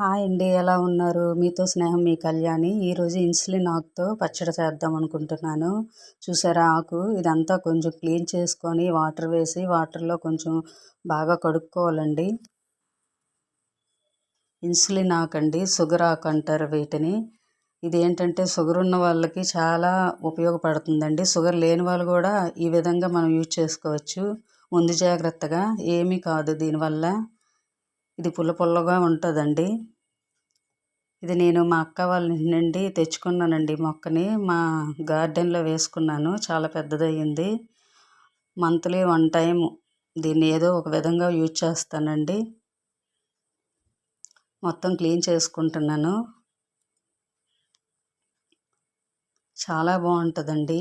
Hi అండి ఎలా ఉన్నారు? మీతో స్నేహం మీ కళ్యాణి. ఈరోజు ఇన్సులిన్ ఆకుతో పచ్చడి చేద్దాం అనుకుంటున్నాను. చూసారా ఆకు? ఇదంతా కొంచెం క్లీన్ చేసుకొని వాటర్ వేసి వాటర్లో కొంచెం బాగా కడుక్కోవాలండి. ఇన్సులిన్ ఆకండి షుగర్ ఆకు అంటారు వీటిని. ఇది ఏంటంటే షుగర్ ఉన్న వాళ్ళకి చాలా ఉపయోగపడుతుందండి. షుగర్ లేని వాళ్ళు కూడా ఈ విధంగా మనం యూజ్ చేసుకోవచ్చు. ముందు జాగ్రత్తగా. ఏమీ కాదు దీనివల్ల. ఇది పుల్ల పుల్లగా ఉంటుందండి. ఇది నేను మా అక్క వాళ్ళ నుండి తెచ్చుకున్నానండి మొక్కని. మా గార్డెన్లో వేసుకున్నాను. చాలా పెద్దదయ్యింది. మంత్లీ వన్ టైం దీన్ని ఏదో ఒక విధంగా యూజ్ చేస్తానండి. మొత్తం క్లీన్ చేసుకుంటున్నాను. చాలా బాగుంటుందండి.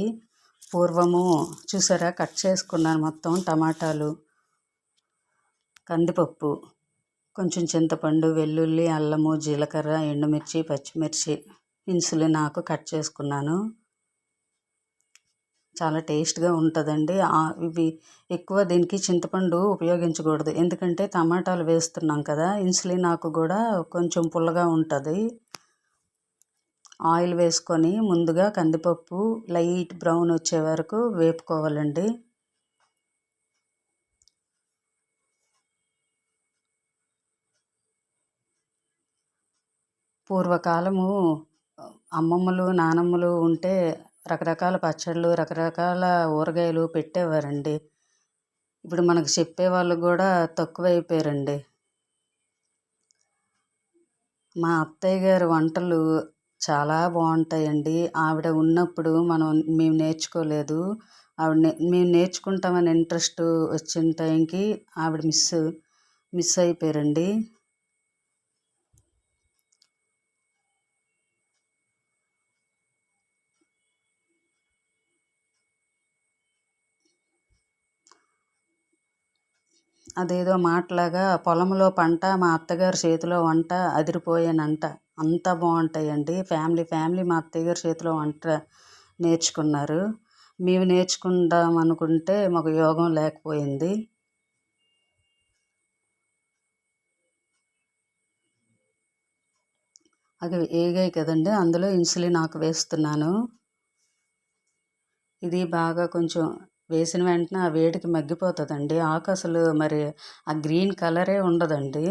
పూర్వము చూసారా? కట్ చేసుకున్నాను మొత్తం టమాటాలు కందిపప్పు. కొంచెం చింతపండు వెల్లుల్లి అల్లము జీలకర్ర ఎండుమిర్చి పచ్చిమిర్చి ఇన్సులిన్ ఆకు కట్ చేసుకున్నాను. చాలా టేస్ట్గా ఉంటుందండి. ఇవి ఎక్కువ దీనికి చింతపండు ఉపయోగించకూడదు. ఎందుకంటే టమాటాలు వేస్తున్నాం కదా ఇన్సులిన్ ఆకు కూడా కొంచెం పుల్లగా ఉంటుంది. ఆయిల్ వేసుకొని ముందుగా కందిపప్పు లైట్ బ్రౌన్ వచ్చే వరకు వేపుకోవాలండి. పూర్వకాలము అమ్మమ్మలు నానమ్మలు ఉంటే రకరకాల పచ్చళ్ళు రకరకాల ఊరగాయలు పెట్టేవారండి. ఇప్పుడు మనకు చెప్పేవాళ్ళు కూడా తక్కువైపోయారండి. మా అత్తయ్య గారి వంటలు చాలా బాగుంటాయండి. ఆవిడ ఉన్నప్పుడు మనం మేము నేర్చుకోలేదు. ఆవిడ మేము నేర్చుకుంటామని ఇంట్రెస్ట్ వచ్చిన టైంకి ఆవిడ మిస్ మిస్ అయిపోయారండి అదేదో మాటలాగా పొలంలో పంట మా అత్తగారి చేతిలో వంట అదిరిపోయానంట. అంత బాగుంటాయండి. ఫ్యామిలీ ఫ్యామిలీ మా అత్తయ్య గారి చేతిలో వంట నేర్చుకున్నారు. మేము నేర్చుకుందాం అనుకుంటే మాకు యోగం లేకపోయింది. అవి ఏగాయి కదండి. అందులో ఇన్సులిన్ ఆకు వేస్తున్నాను. ఇది బాగా కొంచెం వేసిన వెంటనే ఆ వేడికి మగ్గిపోతుందండి. ఆకు అసలు మరి ఆ గ్రీన్ కలరే ఉండదండి.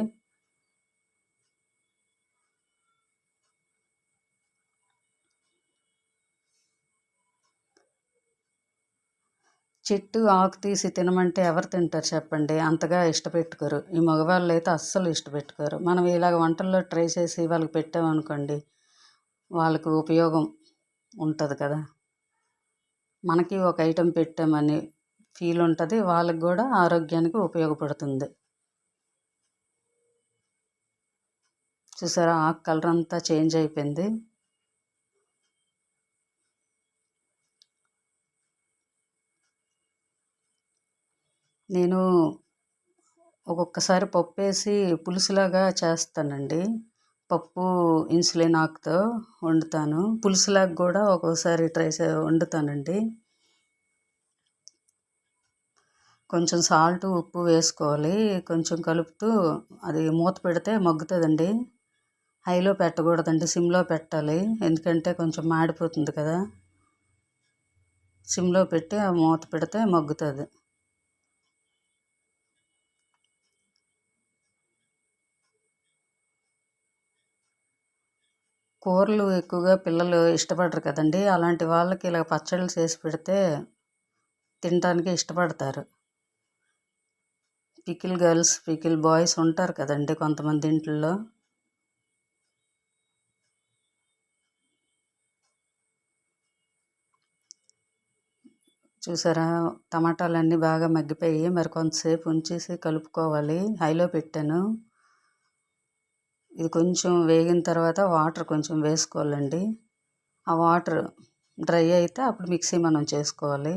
చెట్టు ఆకు తీసి తినమంటే ఎవరు తింటారు చెప్పండి? అంతగా ఇష్టపెట్టుకోరు. ఈ మగవాళ్ళు అయితే అస్సలు ఇష్టపెట్టుకోరు. మనం ఇలాగ వంటల్లో ట్రై చేసి వాళ్ళకి పెట్టామనుకోండి వాళ్ళకు ఉపయోగం ఉంటుంది కదా. మనకి ఒక ఐటెం పెట్టామని ఫీల్ ఉంటుంది వాళ్ళకి కూడా ఆరోగ్యానికి ఉపయోగపడుతుంది. చూసారా ఆకు కలర్ అంతా చేంజ్ అయిపోయింది. నేను ఒక్కొక్కసారి పప్పు వేసి పులుసులాగా చేస్తానండి. పప్పు ఇన్సులిన్ ఆకుతో వండుతాను. పులుసులాగా కూడా ఒక్కోసారి ట్రై వండుతానండి. కొంచెం సాల్ట్ ఉప్పు వేసుకోవాలి. కొంచెం కలుపుతూ అది మూత పెడితే మగ్గుతుందండి. హైలో పెట్టకూడదండి సిమ్లో పెట్టాలి. ఎందుకంటే కొంచెం మాడిపోతుంది కదా. సిమ్లో పెట్టి ఆ మూత పెడితే మగ్గుతుంది. కూరలు ఎక్కువగా పిల్లలు ఇష్టపడరు కదండి. అలాంటి వాళ్ళకి ఇలా పచ్చళ్ళు చేసి పెడితే తినడానికి ఇష్టపడతారు. పికిల్ గర్ల్స్ పికిల్ బాయ్స్ ఉంటారు కదండి కొంతమంది ఇంట్లో. చూసారా? టమాటాలన్నీ బాగా మగ్గిపోయి మరి కొంతసేపు ఉంచేసి కలుపుకోవాలి. హైలో పెట్టాను. ఇది కొంచెం వేగిన తర్వాత వాటర్ కొంచెం వేసుకోవాలండి. ఆ వాటర్ డ్రై అయితే అప్పుడు మిక్సీ మనం చేసుకోవాలి.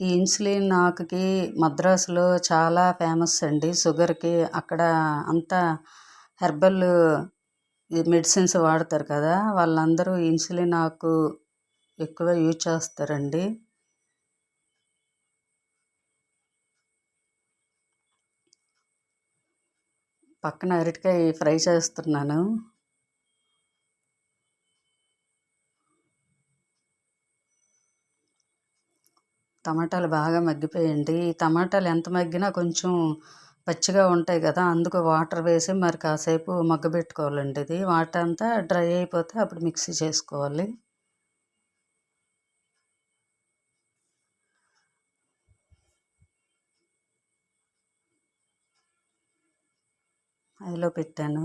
ఈ ఇన్సులిన్ ఆకుకి మద్రాసులో చాలా ఫేమస్ అండి. షుగర్కి అక్కడ అంతా హెర్బల్ మెడిసిన్స్ వాడతారు కదా వాళ్ళందరూ ఇన్సులిన్ ఆకు ఎక్కువ యూజ్ చేస్తారండి. పక్కన అరటికాయ ఫ్రై చేస్తున్నాను. టమాటాలు బాగా మగ్గిపోయండి. టమాటాలు ఎంత మగ్గినా కొంచెం పచ్చిగా ఉంటాయి కదా అందుకు వాటర్ వేసి మరి కాసేపు మగ్గబెట్టుకోవాలండి ఇది. వాటర్ అంతా డ్రై అయిపోతే అప్పుడు మిక్సీ చేసుకోవాలి. హైలో పెట్టాను.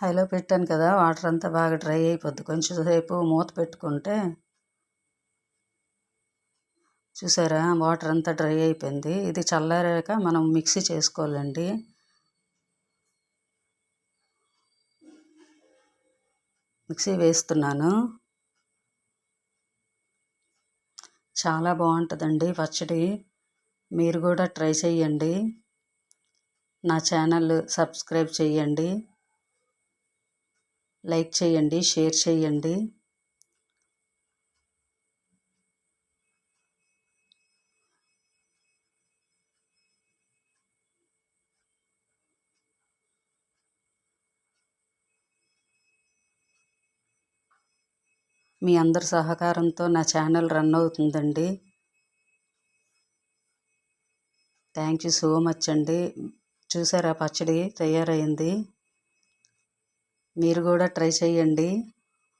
హైలో పెట్టాను కదా వాటర్ అంతా బాగా డ్రై అయిపోద్ది. కొంచెం సేపు మూత పెట్టుకుంటే చూసారా వాటర్ అంతా డ్రై అయిపోయింది. ఇది చల్లారాక మనం మిక్సీ చేసుకోవాలండి. మిక్సీ వేస్తున్నాను. చాలా బాగుంటుందండి. పచ్చడి మీరు కూడా ట్రై చేయండి నా ఛానల్ సబ్స్క్రైబ్ చేయండి లైక్ చేయండి షేర్ చేయండి మీ అందరి సహకారంతో నా ఛానల్ రన్ అవుతుందండి. థ్యాంక్ యూ సో మచ్ అండి. చూసారా పచ్చడి తయారైంది. మీరు కూడా ట్రై చేయండి.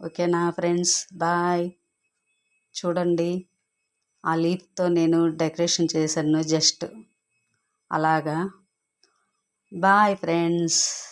ఓకేనా ఫ్రెండ్స్? బాయ్. చూడండి ఆ లీఫ్తో నేను డెకరేషన్ చేశాను జస్ట్ అలాగా. Bye friends.